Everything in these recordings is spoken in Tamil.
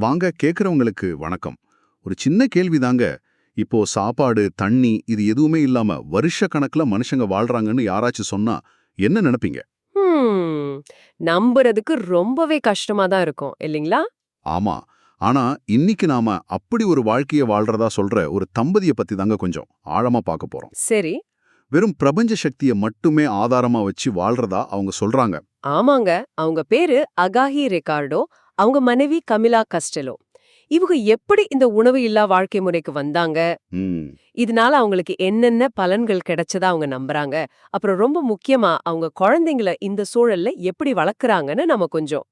வாங்க கேக்குறவங்களுக்கு வணக்கம். ஒரு சின்ன கேள்விதாங்க இப்போ சாப்பாடு தண்ணி இது எதுவுமே இல்லாம வருஷ கணக்குல மனுஷங்க வாழ்றாங்கன்னு யாராச்சும் சொன்னா என்ன நினைப்பீங்க? நம்புறதுக்கு ரொம்பவே கஷ்டமா தான் இருக்கும். இல்லைங்களா? ஆமா. ஆனா இன்னைக்கு நாம அப்படி ஒரு வாழ்க்கைய வாழ்றதா சொல்ற ஒரு தம்பதிய பத்தி தாங்க கொஞ்சம் ஆழமா பார்க்க போறோம். சரி. வெறும் பிரபஞ்ச சக்தியை மட்டுமே ஆதாரமா வச்சு வாழ்றதா அவங்க சொல்றாங்க. ஆமாங்க. அவங்க பேரு அகாஹி ரெக்கார்டோ. அவங்க மனைவி கமிலா கஸ்டெலோ. இவங்க எப்படி இந்த உணவு இல்லா வாழ்க்கை முறைக்கு வந்தாங்க? இதனால அவங்களுக்கு என்னென்ன பலன்கள் கிடைச்சதா அவங்க நம்புறாங்க. அப்புறம் ரொம்ப முக்கியமா அவங்க குழந்தைங்கள இந்த சூழல்ல எப்படி வளர்க்குறாங்கன்னு நம்ம கொஞ்சம்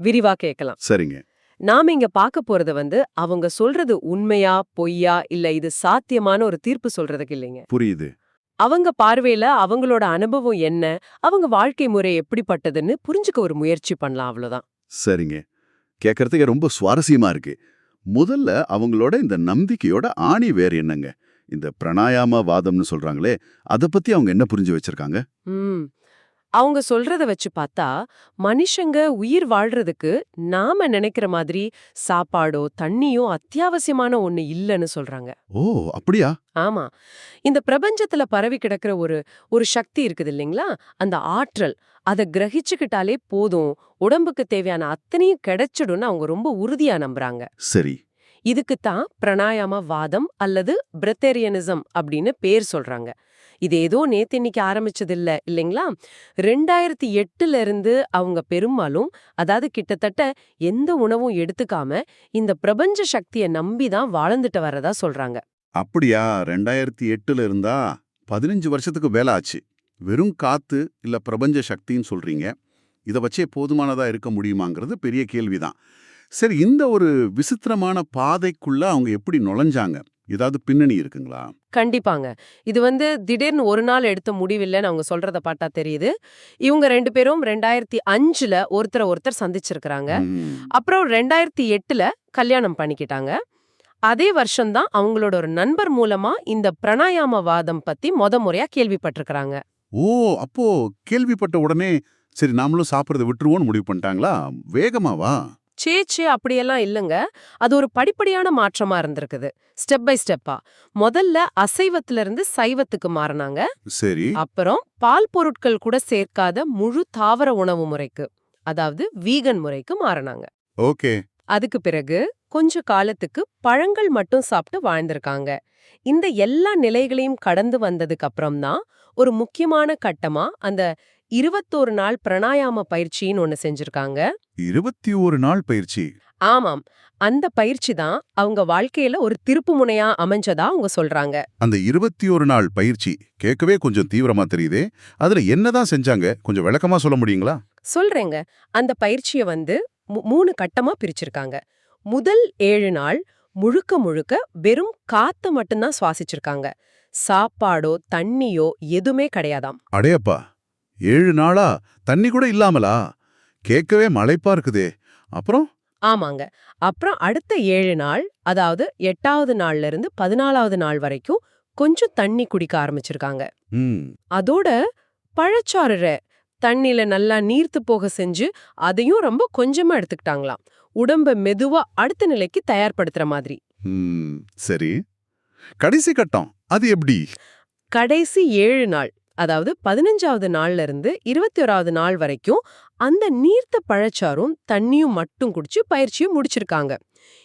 விரிவா கேட்கலாம். சரிங்க. நாம இங்க பார்க்க போறது வந்து அவங்க சொல்றது உண்மையா பொய்யா இல்ல இது சாத்தியமான ஒரு தீர்ப்பு சொல்றதுக்கு இல்லைங்க. புரியுது. அவங்க பார்வையில அவங்களோட அனுபவம் என்ன? அவங்க வாழ்க்கை முறை எப்படிப்பட்டதுன்னு புரிஞ்சுக்க ஒரு முயற்சி பண்ணலாம் அவ்வளவுதான். சரிங்க. கேட்கறதுக்கு ரொம்ப சுவாரஸ்யமா இருக்கு. முதல்ல அவங்களோட இந்த நம்பிக்கையோட ஆணி வேறு என்னங்க? இந்த பிரணாயாம வாதம்னு சொல்றாங்களே அத பத்தி அவங்க என்ன புரிஞ்சு வச்சிருக்காங்க? அவங்க சொல்றத வச்சு பார்த்தா மனுஷங்க உயிர் வாழ்றதுக்கு நாம நினைக்கிற மாதிரி சாப்பாடோ தண்ணியோ அத்தியாவசியமான ஒண்ணு இல்லைன்னு சொல்றாங்க. ஓ அப்படியா? ஆமா. இந்த பிரபஞ்சத்துல பரவி கிடக்கிற ஒரு ஒரு சக்தி இருக்குது இல்லைங்களா? அந்த ஆற்றல். அதை கிரகிச்சுக்கிட்டாலே போதும். உடம்புக்கு தேவையான அத்தனையும் கிடைச்சிடும்னு அவங்க ரொம்ப உறுதியா நம்புறாங்க. சரி. இதுக்கு தான் பிராணாயாம வாதம் அல்லது பிரெத்தேரியனிசம் அப்படின்னு பேர் சொல்றாங்க. இது ஏதோ நேத்து இன்னைக்கு ஆரம்பிச்சதில்ல இல்லைங்களா? ரெண்டாயிரத்தி எட்டுல இருந்து அவங்க பெரும்பாலும் அதாவது கிட்டத்தட்ட எந்த உணவும் எடுத்துக்காம இந்த பிரபஞ்ச சக்தியை நம்பி தான் வாழ்ந்துட்டு வரதா சொல்றாங்க. அப்படியா? ரெண்டாயிரத்தி எட்டுல இருந்தா பதினஞ்சு வருஷத்துக்கு வேலை ஆச்சு. வெறும் காத்து இல்ல பிரபஞ்ச சக்தின்னு சொல்றீங்க. இத வச்சே போதுமானதா இருக்க முடியுமாங்கிறது பெரிய கேள்விதான். சரி இந்த ஒரு விசித்திரமான பாதைக்குள்ள அவங்க எப்படி நுழைஞ்சாங்க? ஏதாவது பின்னணி இருக்குங்களா? கண்டிப்பாங்க. இது வந்து திடீர்னு ஒரு நாள் எடுத்த முடிவில்லைன்னு அவங்க சொல்றத பார்த்தா தெரியுது. இவங்க ரெண்டு பேரும் ரெண்டாயிரத்தி அஞ்சுல ஒருத்தரை ஒருத்தர் சந்திச்சிருக்கிறாங்க. அப்புறம் ரெண்டாயிரத்தி எட்டுல கல்யாணம் பண்ணிக்கிட்டாங்க. அதே வருஷம்தான் அவங்களோட ஒரு நண்பர் மூலமா இந்த பிராணாயாம வாதம் பத்தி முத முறையா கேள்விப்பட்டிருக்கிறாங்க. ஓ அப்போ கேள்விப்பட்ட உடனே சரி நாமளும் சாப்பிடறத விட்டுருவோம்னு முடிவு பண்ணிட்டாங்களா? வேகமாவா? சே சே அப்படியெல்லாம் இல்லைங்க. அது ஒரு படிப்படியான மாற்றமா இருந்திருக்குது. ஸ்டெப் பை ஸ்டெப்பா. முதல்ல அசைவத்துல இருந்து சைவத்துக்கு மாறினாங்க. சரி. அப்புறம் பால் பொருட்கள் கூட சேர்க்காத முழு தாவர உணவு முறைக்கு அதாவது வீகன் முறைக்கு மாறினாங்க. ஓகே. அதுக்கு பிறகு கொஞ்ச காலத்துக்கு பழங்கள் மட்டும் சாப்பிட்டு வாழ்ந்திருக்காங்க. இந்த எல்லா நிலைகளையும் கடந்து வந்ததுக்கு அப்புறம் தான் ஒரு முக்கியமான கட்டமா அந்த இருபத்தோரு நாள் பிராணாயாம பயிற்சின்னு ஒன்னு செஞ்சிருக்காங்க. இருபத்தி ஒரு நாள் பயிற்சி. ஆமாம். அந்த பயிற்சி தான் அவங்க வாழ்க்கையில ஒரு திருப்பு முனையா அமைஞ்சதா அவங்க சொல்றாங்க. அந்த இருபத்தி ஒரு நாள் பயிற்சி கேட்கவே கொஞ்சம் தீவிரமா தெரியுதே. அதுல என்னதான் செஞ்சாங்க? கொஞ்சம் விளக்கமா சொல்ல முடியுங்களா? சொல்றேங்க. அந்த பயிற்சியை வந்து மூணு கட்டமா பிரிச்சிருக்காங்க. முதல் ஏழு நாள் முழுக்க முழுக்க வெறும் காத்த மட்டும்தான் சுவாசிச்சிருக்காங்க. சாப்பாடோ தண்ணியோ எதுவுமே கிடையாதாம். அடையப்பா! ஏழு நாளா? தண்ணி கூட இல்லாமலா? கேட்கவே மலைப்பா இருக்குதே. அப்புறம்? ஆமாங்க. அப்புறம் அடுத்த ஏழு நாள் அதாவது எட்டாவது நாள்ல இருந்து பதினாலாவது நாள் வரைக்கும் கொஞ்சம் தண்ணி குடிக்க ஆரம்பிச்சிருக்காங்க. அதோட பழச்சாறுற தண்ணில நல்லா நீர்த்து போக செஞ்சு அதையும் ரொம்ப கொஞ்சமா எடுத்துக்கிட்டாங்களாம். உடம்ப மெதுவா அடுத்த நிலைக்கு தயார்படுத்துற மாதிரி. சரி. கடைசி கட்டம் அது எப்படி? கடைசி ஏழு நாள். அதாவது பதினஞ்சாவது நாள்ல இருந்து இருபத்தி ஓராவது நாள் வரைக்கும் அந்த நீர்த்த பழச்சாறும் தண்ணியும் மட்டும் குடிச்சு பயிற்சியும் முடிச்சிருக்காங்க.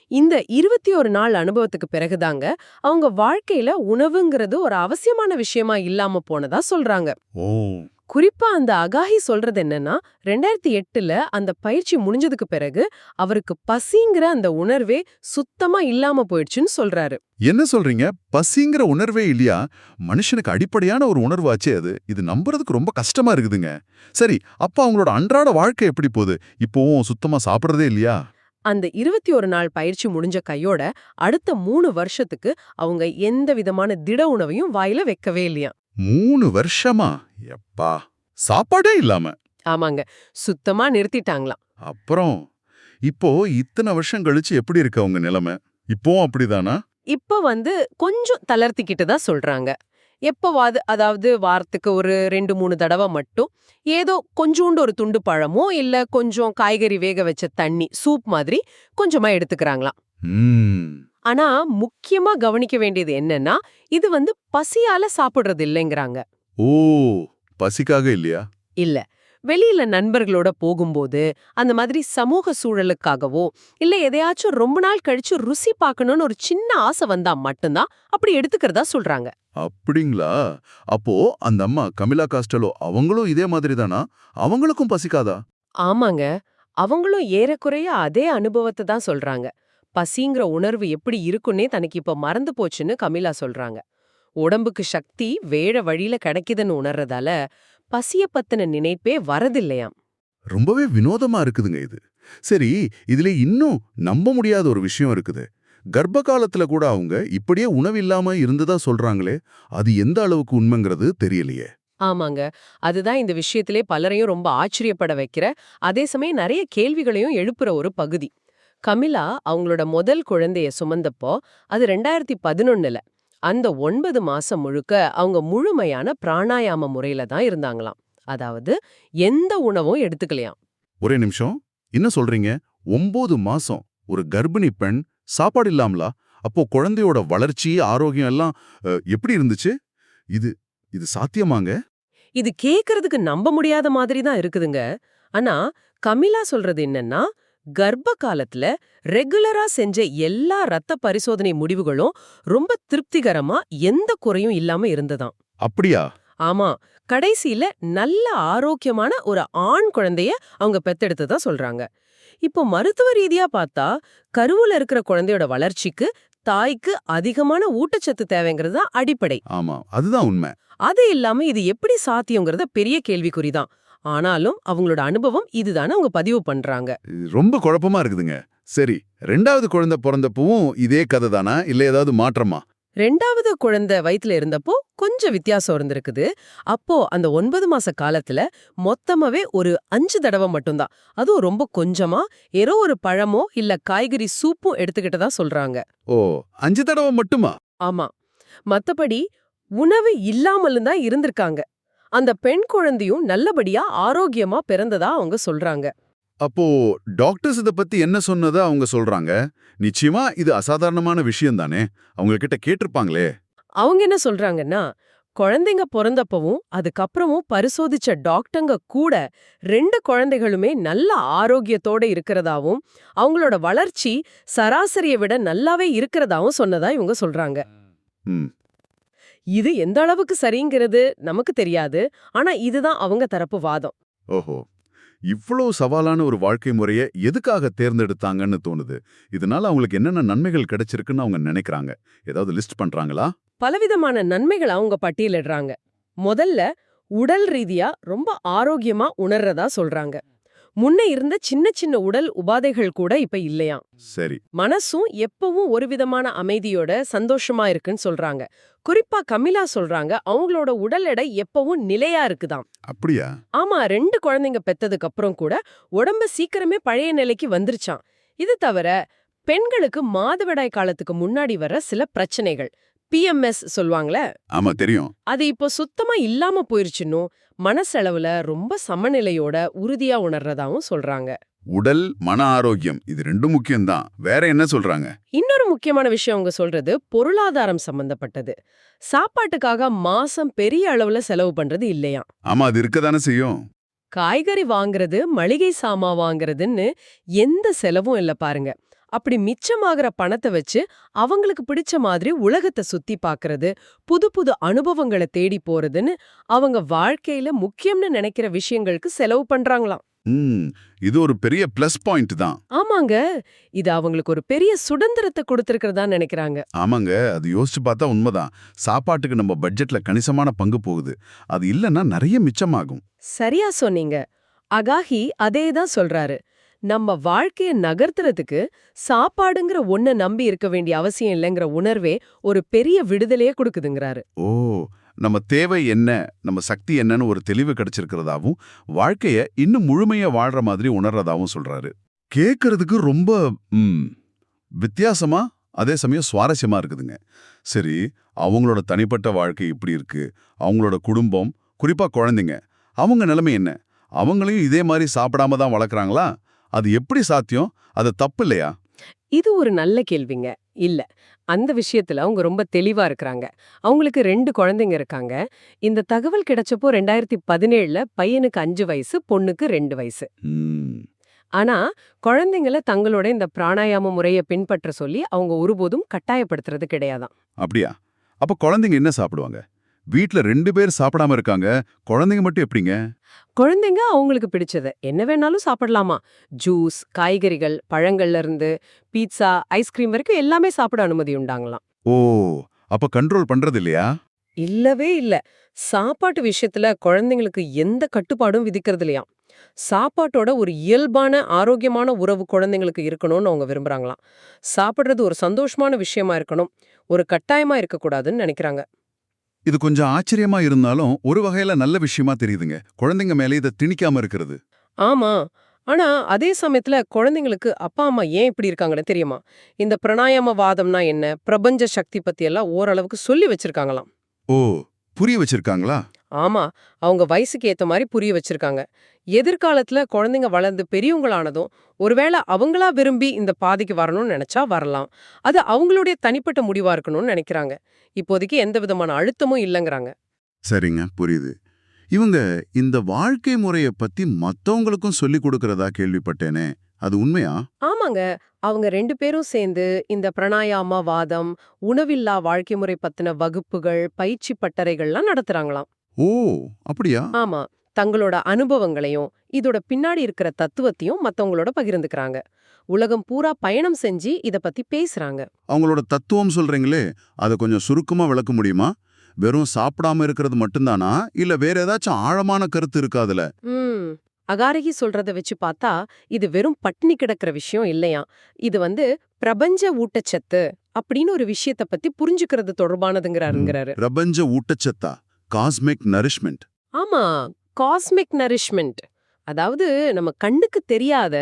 இந்த இருபத்தி ஒரு நாள் அனுபவத்துக்கு பிறகுதாங்க அவங்க வாழ்க்கையில உணவுங்கிறது ஒரு அவசியமான விஷயமா இல்லாம போனதா சொல்றாங்க. ஓ. குறிப்பா அந்த அகாஹி சொல்றது என்னன்னா ரெண்டாயிரத்தி எட்டுல அந்த பயிற்சி முடிஞ்சதுக்கு பிறகு அவருக்கு பசிங்கிற அந்த உணர்வே சுத்தமா இல்லாம போயிடுச்சுன்னு சொல்றாரு. என்ன சொல்றீங்க? பசிங்கிற உணர்வே இல்லையா? மனுஷனுக்கு அடிப்படையான ஒரு உணர்வாச்சே அது. இது நம்புறதுக்கு ரொம்ப கஷ்டமா இருக்குதுங்க. சரி அப்ப அவங்களோட அன்றாட வாழ்க்கை எப்படி போகுது? இப்போவும் சுத்தமா சாப்பிடுறதே இல்லையா? அந்த இருபத்தி ஒரு நாள் பயிற்சி முடிஞ்ச கையோட அடுத்த மூணு வருஷத்துக்கு அவங்க எந்த விதமான திட உணவையும் வாயில வைக்கவே இல்லையா? மூணு வருஷமா? எப்பா! சாப்பாடே இல்லாம. ஆமாங்க. சுத்தமா நிறுத்திட்டாங்களாம். அப்புறம் இப்போ இத்தனை வருஷம் கழிச்சு எப்படி இருக்கு அவங்க நிலைமை? இப்போவும் அப்படிதானா? இப்ப வந்து கொஞ்சம் தளர்த்திக்கிட்டு தான் சொல்றாங்க. எப்பவாது அதாவது வாரத்துக்கு ஒரு ரெண்டு மூணு தடவை மட்டும் ஏதோ கொஞ்சோண்டு ஒரு துண்டு பழமோ இல்ல கொஞ்சம் காய்கறி வேக வச்ச தண்ணி சூப் மாதிரி கொஞ்சமா எடுத்துக்கறாங்களாம். ம். ஆனா முக்கியமா கவனிக்க வேண்டியது என்னன்னா இது வந்து பசியால சாப்பிடுறது இல்லைங்கறாங்க. ஓ பசிக்காக இல்லையா? இல்ல. வெளியில நண்பர்களோட போகும்போது அந்த மாதிரி சமூக சூழலுக்காகவோ இல்ல எதையாச்சும் ரொம்ப நாள் கழிச்சு ருசி பார்க்கணும்னு ஒரு சின்ன ஆசை வந்தா மட்டும்தான் அப்படி எடுத்துக்கிறதா சொல்றாங்க. அப்படிங்களா? அப்போ அந்த அம்மா கமிலா காஸ்டலோ அவங்களும் இதே மாதிரி தானா? அவங்களுக்கும் பசிக்காதா? ஆமாங்க. அவங்களும் ஏறக்குறைய அதே அனுபவத்தை தான் சொல்றாங்க. பசிங்கிற உணர்வு எப்படி இருக்குன்னே தனக்கு இப்ப மறந்து போச்சுன்னு கமிலா சொல்றாங்க. உடம்புக்கு சக்தி வேற வழியில கிடைக்குதுன்னு உணர்றதால பசிய பத்தின நினைப்பே வரதில்லையாம். ரொம்பவே வினோதமா இருக்குதுங்க இது. சரி இதுல இன்னும் நம்ப முடியாத ஒரு விஷயம் இருக்குது. கர்ப்ப காலத்துல கூட அவங்க இப்படியே உணவு இல்லாம இருந்ததா சொல்றாங்களே அது எந்த அளவுக்கு உண்மைங்கிறது தெரியலையே. ஆமாங்க. அதுதான் இந்த விஷயத்திலே பலரையும் ரொம்ப ஆச்சரியப்பட வைக்கிற அதே சமயம் நிறைய கேள்விகளையும் எழுப்புற ஒரு பகுதி. கமிலா அவங்களோட முதல் குழந்தைய சுமந்தப்போ அது ரெண்டாயிரத்தி பதினொன்னுல. அந்த ஒன்பது மாசம் முழுக்க அவங்க முழுமையான பிராணாயாம முறையில தான் இருந்தாங்களாம். அதாவது எந்த உணவும் எடுத்துக்கலையாம். ஒரே நிமிஷம். என்ன சொல்றீங்க? ஒன்பது மாசம். ஒரு கர்ப்பிணி பெண் சாப்பாடு இல்லாமலா? அப்போ குழந்தையோட வளர்ச்சி ஆரோக்கியம் எல்லாம் எப்படி இருந்துச்சு? இது இது சாத்தியமாங்க? இது கேக்குறதுக்கு நம்ப முடியாத மாதிரி தான் இருக்குதுங்க. ஆனா கமிலா சொல்றது என்னன்னா கர்ப்ப காலத்துல ரெகுலரா செஞ்ச எல்லா ரத்த பரிசோதனை முடிவுகளும் ரொம்ப திருப்திகரமா எந்த குறையும் இல்லாம இருந்ததாம். அப்படியா? ஆமா. கடைசியில நல்ல ஆரோக்கியமான ஒரு ஆண் குழந்தைய அவங்க பெத்தெடுத்ததா சொல்றாங்க. இப்போ மருத்துவ ரீதியா பார்த்தா கருவுல இருக்கிற குழந்தையோட வளர்ச்சிக்கு தாய்க்கு அதிகமான ஊட்டச்சத்து தேவைங்கிறது தான் அடிப்படை. ஆமா. அதுதான் உண்மை. அது இல்லாம இது எப்படி சாத்தியங்கிறத பெரிய கேள்விக்குறிதான். ஆனாலும் அவங்களோட அனுபவம் இதுதானே அவங்க பதிவு பண்றாங்க. ரொம்ப குழப்பமா இருக்குதுங்க. சரி ரெண்டாவது குழந்தை பிறந்தப்பவும் இதே கதை தானா? இல்ல ஏதாவது மாற்றமா? ரெண்டாவது குழந்தை வயித்துல இருந்தப்போ கொஞ்சம் வித்தியாசம் இருந்திருக்குது. அப்போ அந்த ஒன்பது மாச காலத்துல மொத்தமாவே ஒரு அஞ்சு தடவை மட்டும்தான். அதுவும் ரொம்ப கொஞ்சமா ஏதோ ஒரு பழமோ இல்ல காய்கறி சூப்பும் எடுத்துக்கிட்டதா சொல்றாங்க. ஓ அஞ்சு தடவை மட்டுமா? ஆமா. மத்தபடி உணவு இல்லாமலும் தான் இருந்திருக்காங்க. அந்த பெண் குழந்தையும் நல்லபடியா ஆரோக்கியமா பிறந்ததா அவங்க சொல்றாங்க. அப்போ டாக்டர்ஸ் இத பத்தி என்ன சொன்னதா அவங்க சொல்றாங்க? நிச்சயமா இது அசாதாரணமான விஷயம் தானே? அவங்க கிட்ட கேட்டிருப்பாங்களே. அவங்க என்ன சொல்றாங்கன்னா குழந்தைங்க பிறந்தப்பவும் அதுக்கப்புறமும் பரிசோதிச்ச டாக்டங்க கூட ரெண்டு குழந்தைகளுமே நல்ல ஆரோக்கியத்தோட இருக்கிறதாவும் அவங்களோட வளர்ச்சி சராசரியை விட நல்லாவே இருக்கிறதாவும் சொன்னதா இவங்க சொல்றாங்க. இது எந்த அளவுக்கு சரிங்கிறது நமக்கு தெரியாது. ஆனா இதுதான் அவங்க தரப்பு வாதம். ஓஹோ. இவ்வளோ சவாலான ஒரு வாழ்க்கை முறையை எதுக்காக தேர்ந்தெடுத்தாங்கன்னு தோணுது. இதனால அவங்களுக்கு என்னென்ன நன்மைகள் கிடைச்சிருக்குன்னு அவங்க நினைக்கிறாங்க. ஏதாவது லிஸ்ட் பண்றாங்களா? பலவிதமான நன்மைகள் அவங்க பட்டியலிடுறாங்க. முதல்ல உடல் ரீதியா ரொம்ப ஆரோக்கியமா உணர்றதா சொல்றாங்க. முன்ன இருந்த சின்ன சின்ன உடல் உபாதைகள் கூட இப்ப இல்லையாம். சரி. மனசும் எப்பவும் ஒரு விதமான அமைதியோட சந்தோஷமா இருக்குன்னு சொல்றாங்க. குறிப்பா கமிலா சொல்றாங்க அவங்களோட உடல் எடை எப்பவும் நிலையா இருக்குதாம். அப்படியா? ஆமா ரெண்டு குழந்தைங்க பெத்ததுக்கு அப்புறம் கூட உடம்பு சீக்கிரமே பழைய நிலைக்கு வந்துருச்சாம். இது தவிர பெண்களுக்கு மாதவிடாய் காலத்துக்கு முன்னாடி வர சில பிரச்சனைகள். பிஎம்எஸ் சொல்லுவாங்களே? ஆமா தெரியும். அது இப்போ சுத்தமா இல்லாம போயிருச்சுன்னும் மனசளவுல ரொம்ப சமநிலையோட உறுதியா உணர்றதாவும் சொல்றாங்க. உடல் மன ஆரோக்கியம் இது ரெண்டும் முக்கியம்தான். வேற என்ன சொல்றாங்க? இன்னொரு முக்கியமான விஷயம் அவங்க சொல்றது பொருளாதாரம் சம்பந்தப்பட்டது. சாப்பாட்டுக்காக மாசம் பெரிய அளவுல செலவு பண்றது இல்லையா ஆமா அது இருக்கதானே செய்யும். காய்கறி வாங்குறது மளிகை சாமா வாங்குறதுன்னு எந்த செலவும் இல்ல பாருங்க. அப்படி மிச்சமாகிற பணத்தை வச்சு அவங்களுக்கு பிடிச்ச மாதிரி உலகத்தை சுத்தி பார்க்கறது புது புது அனுபவங்களை தேடி போறதுன்னு அவங்க வாழ்க்கையில முக்கியம்னு நினைக்கிற விஷயங்களுக்கு செலவு பண்றாங்களாம். இது ஒரு பெரிய ப்ளஸ் பாயிண்ட் தான். ஆமாங்க. இது அவங்களுக்கு ஒரு பெரிய சுதந்திரத்தை கொடுத்திருக்கிறதா நினைக்கிறாங்க. ஆமாங்க அது யோசிச்சு பார்த்தா உண்மைதான். சாப்பாட்டுக்கு நம்ம பட்ஜெட்ல கணிசமான பங்கு போகுது. அது இல்லைன்னா நிறைய மிச்சமாகும். சரியா சொன்னீங்க. அகாஹி அதே தான் சொல்றாரு. நம்ம வாழ்க்கைய நகர்த்துறதுக்கு சாப்பாடுங்கிற ஒன்ன நம்பி இருக்க வேண்டிய அவசியம் இல்லைங்கிற உணர்வே ஒரு பெரிய விடுதலையே கொடுக்குதுங்கிறாரு. ஓ நம்ம தேவை என்ன நம்ம சக்தி என்னன்னு ஒரு தெளிவு கிடைச்சிருக்கிறதாவும் வாழ்க்கைய இன்னும் முழுமையா வாழ்ற மாதிரி உணர்றதாவும் சொல்றாரு. கேட்கறதுக்கு ரொம்ப வித்தியாசமா அதே சமயம் சுவாரஸ்யமா இருக்குதுங்க. சரி அவங்களோட தனிப்பட்ட வாழ்க்கை இப்படி இருக்கு அவங்களோட குடும்பம் குறிப்பா குழந்தைங்க அவங்க நிலைமை என்ன? அவங்களையும் இதே மாதிரி சாப்பிடாம தான் வளர்க்குறாங்களா? அது எப்படி சாத்தியம்? அது தப்பு இல்லையா இது ஒரு நல்ல கேள்விங்க. இல்ல. அந்த விஷயத்துல அவங்க ரொம்ப தெளிவா இருக்கிறாங்க. அவங்களுக்கு ரெண்டு குழந்தைங்க இருக்காங்க. இந்த தகவல் கிடைச்சப்போ ரெண்டாயிரத்தி பதினேழுல பையனுக்கு அஞ்சு வயசு பொண்ணுக்கு ரெண்டு வயசு. ஆனா குழந்தைங்கள தங்களோட இந்த பிராணாயாம முறையை பின்பற்ற சொல்லி அவங்க ஒருபோதும் கட்டாயப்படுத்துறது கிடையாதாம். அப்படியா? அப்ப குழந்தைங்க என்ன சாப்பிடுவாங்க? வீட்ல ரெண்டு பேர் சாப்பிடாம இருக்காங்க. குழந்தைங்க மட்டும் எப்படிங்க? குழந்தைங்க அவங்களுக்கு பிடிச்சது. என்ன வேணாலும் சாப்பிடலாமா? ஜூஸ் காய்கறிகள் பழங்கள்ல இருந்து பீட்சா ஐஸ்கிரீம் வரைக்கும் எல்லாமே சாப்பிட அனுமதி உண்டாங்களாம். ஓ அப்ப கண்ட்ரோல் பண்றது இல்லையா? இல்லவே இல்ல. சாப்பாட்டு விஷயத்துல குழந்தைங்களுக்கு எந்த கட்டுப்பாடும் விதிக்கிறது இல்லையாம் சாப்பாட்டோட ஒரு இயல்பான ஆரோக்கியமான உறவு குழந்தைங்களுக்கு இருக்கணும்னு அவங்க விரும்புறாங்களாம். சாப்பிடுறது ஒரு சந்தோஷமான விஷயமா இருக்கணும். ஒரு கட்டாயமா இருக்கக்கூடாதுன்னு நினைக்கிறாங்க. இது கொஞ்சம் ஆச்சரியமா இருந்தாலும் ஒரு வகையில நல்ல விஷயமா தெரியுதுங்க. குழந்தைங்க மேல இதை திணிக்காம இருக்கிறது. ஆமா. ஆனா அதே சமயத்துல குழந்தைங்களுக்கு அப்பா அம்மா ஏன் இப்படி இருக்காங்கன்னு தெரியுமா? இந்த பிராணாயாம வாதம்னா என்ன? பிரபஞ்ச சக்தி பத்தி எல்லாம் ஓரளவுக்கு சொல்லி வச்சிருக்காங்களாம். ஓ புரிய வச்சிருக்காங்களா? ஆமா அவங்க வயசுக்கு ஏத்த மாதிரி புரிய வச்சிருக்காங்க. எதிர்காலத்துல குழந்தைங்க வளர்ந்து பெரியவங்களானதும் ஒருவேளை அவங்களா விரும்பி இந்த பாதைக்கு வரணும்னு நினைச்சா வரலாம். அது அவங்களுடைய தனிப்பட்ட முடிவா இருக்கணும்னு நினைக்கிறாங்க. இப்போதைக்கு எந்த விதமான அழுத்தமும் இல்லைங்கிறாங்க. சரிங்க புரியுது. இவங்க இந்த வாழ்க்கை முறைய பத்தி மத்தவங்களுக்கும் சொல்லி கொடுக்கறதா கேள்விப்பட்டேனே. அது உண்மையா? ஆமாங்க. அவங்க ரெண்டு பேரும் சேர்ந்து இந்த பிராணாயாம வாதம் உணவில்லா வாழ்க்கை முறை பத்தின வகுப்புகள் பயிற்சி பட்டறைகள்லாம் நடத்துறாங்களாம். ஓ அப்படியா? ஆமா. தங்களோட அனுபவங்களையும் இதோட பின்னாடி இருக்கிற தத்துவத்தையும் மத்தவங்களோட பகிர்ந்துக்கறாங்க. உலகம் பூரா பயணம் செஞ்சு இத பத்தி பேசுறாங்க. அவங்களோட தத்துவம் சொல்றீங்களே அதை கொஞ்சம் சுருக்கமா விளக்க முடியுமா? வெறும் சாப்பிடாம இருக்கிறது மட்டும்தானா? இல்ல வேற ஏதாச்சும் ஆழமான கருத்து இருக்கா அதுல? ம். அகாரகி சொல்றத வச்சு பார்த்தா இது வெறும் பட்டினி கிடக்கிற விஷயம் இல்லையா இது வந்து பிரபஞ்ச ஊட்டச்சத்து அப்படின்னு ஒரு விஷயத்த பத்தி புரிஞ்சுக்கிறது தொடர்பானதுங்கிறாருங்கிறாரு. பிரபஞ்ச ஊட்டச்சத்தா? காஸ்மிக் நரிஷ்மெண்ட் ஆமா காஸ்மிக் நரிஷ்மெண்ட் அதாவது நம்ம கண்ணுக்கு தெரியாத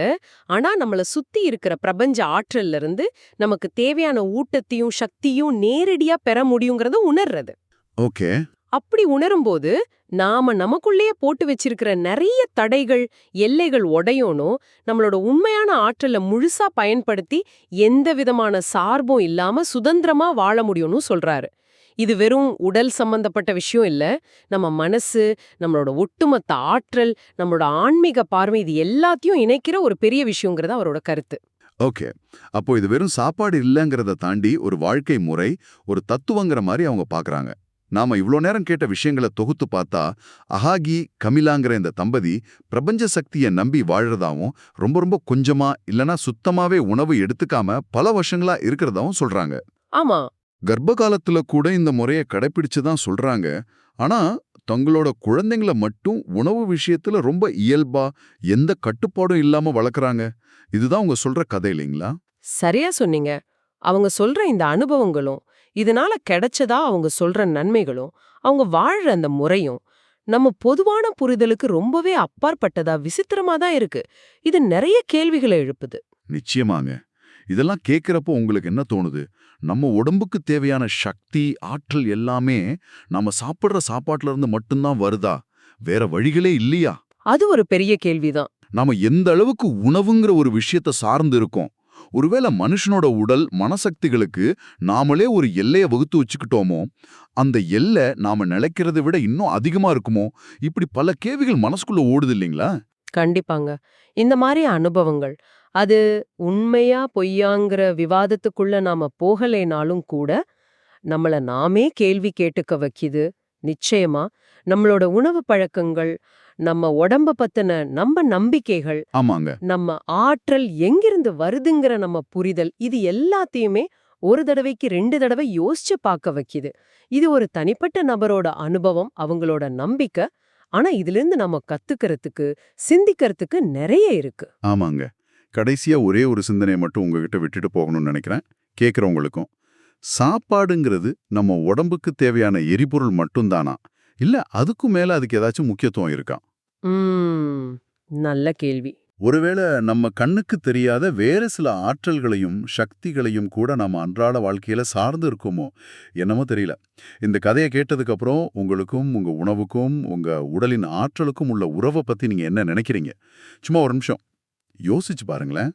ஆனா நம்மள சுத்தி இருக்கிற பிரபஞ்ச ஆற்றல்ல இருந்து நமக்கு தேவையான ஊட்டத்தையும் சக்தியும் நேரடியா பெற முடியுங்கிறத உணர்றது. ஓகே. அப்படி உணரும்போது நாம நமக்குள்ளேயே போட்டு வச்சிருக்கிற நிறைய தடைகள் எல்லைகள் உடையோனும் நம்மளோட உண்மையான ஆற்றலை முழுசா பயன்படுத்தி எந்த விதமான சார்பும் இல்லாம சுதந்திரமா வாழ முடியும்னு சொல்றாரு. இது வெறும் உடல் சம்பந்தப்பட்ட விஷயம் இல்ல. நம்ம மனசு நம்மளோட ஒட்டுமொத்த ஆற்றல் நம்மளோட ஆன்மீக பார்வை இது எல்லாத்தையும் இணைக்கிற ஒரு பெரிய விஷயங்கிறது அவரோட கருத்து. ஓகே. அப்போ இது வெறும் சாப்பாடு இல்லைங்கிறத தாண்டி ஒரு வாழ்க்கை முறை ஒரு தத்துவங்கிற மாதிரி அவங்க பார்க்கறாங்க நாம இவ்ளோ நேரம் கேட்ட விஷயங்களை தொகுத்து பார்த்தா அஹாகி கமிலாங்கிற இந்த தம்பதி பிரபஞ்ச சக்தியை நம்பி வாழறதாவும் ரொம்ப ரொம்ப கொஞ்சமா இல்லனா சுத்தமாவே உணவு எடுத்துக்காம பல வருஷங்களா இருக்கிறதாவும் சொல்றாங்க. ஆமா. கர்ப்ப காலத்துல கூட இந்த முறையை கடைபிடிச்சு தான் சொல்றாங்க. ஆனா தங்களோட குழந்தைங்கள மட்டும் உணவு விஷயத்துல ரொம்ப இயல்பா எந்த கட்டுப்பாடும் இல்லாம வளர்க்குறாங்க? இதுதான் அவங்க சொல்ற கதை இல்லைங்களா? சரியா சொன்னீங்க. அவங்க சொல்ற இந்த அனுபவங்களும் இதனால கிடைச்சதா அவங்க சொல்ற நன்மைகளும் அவங்க வாழ்ற அந்த முறையும் நம்ம பொதுவான புரிதலுக்கு ரொம்பவே அப்பாற்பட்டதா விசித்திரமா தான் இருக்கு. இது நிறைய கேள்விகளை எழுப்புது. நிச்சயமாங்க. இதெல்லாம் கேட்கிறப்போ உங்களுக்கு என்ன தோணுது? நம்ம உடம்புக்கு தேவையான சக்தி ஆற்றல் எல்லாமே நாம சாப்பிடுற சாப்பாட்டுல இருந்து மட்டும்தான் வருதா? வேற வழிகளே இல்லையா? அது ஒரு பெரிய கேள்விதான். நாம எந்த அளவுக்கு உணவுங்கிற ஒரு விஷயத்த சார்ந்து இருக்கோம்? ஒருவேளை மனுஷனோட உடல் மனசக்திகளுக்கு நாமளே ஒரு எல்லையை வகுத்து வச்சுக்கிட்டோமோ? அந்த எல்லை நாம நிலைக்கிறதை விட இன்னும் அதிகமா இருக்குமோ? இப்படி பல கேள்விகள் மனசுக்குள்ள ஓடுது இல்லைங்களா? கண்டிப்பாங்க. இந்த மாதிரி அனுபவங்கள் அது உண்மையா பொய்யாங்கிற விவாதத்துக்குள்ள நாம போகலைனாலும் கூட நம்மள நாமே கேள்வி கேட்டுக்க வைக்கிது. நிச்சயமா நம்மளோட உணவு பழக்கங்கள் நம்ம உடம்ப பத்தின நம்ம நம்பிக்கைகள் ஆமாங்க. நம்ம ஆற்றல் எங்கிருந்து வருதுங்கிற நம்ம புரிதல் இது எல்லாத்தையுமே ஒரு தடவைக்கு ரெண்டு தடவை யோசிச்சு பார்க்க வைக்குது. இது ஒரு தனிப்பட்ட நபரோட அனுபவம் அவங்களோட நம்பிக்கை ஆனா இதிலிருந்து நம்ம கத்துக்கிறதுக்கு சிந்திக்கிறதுக்கு நிறைய இருக்கு. ஆமாங்க. கடைசியா ஒரே ஒரு சிந்தனையை மட்டும் உங்ககிட்ட விட்டுட்டு போகணும்னு நினைக்கிறேன். கேட்குறவங்களுக்கும் சாப்பாடுங்கிறது நம்ம உடம்புக்கு தேவையான எரிபொருள் மட்டும்தானா? இல்ல அதுக்கும் மேல அதுக்கு ஏதாச்சும் முக்கியத்துவம் இருக்கா? நல்ல கேள்வி. ஒருவேளை நம்ம கண்ணுக்கு தெரியாத வேற சில ஆற்றல்களையும் சக்திகளையும் கூட நம்ம அன்றாட வாழ்க்கையில சார்ந்து இருக்கோமோ? என்னமோ தெரியல. இந்த கதையை கேட்டதுக்கு அப்புறம் உங்களுக்கும் உங்க உணவுக்கும் உங்க உடலின் ஆற்றலுக்கும் உள்ள உறவை பத்தி நீங்க என்ன நினைக்கிறீங்க? சும்மா ஒரு நிமிஷம். யோசிச்சு பாருங்களேன்.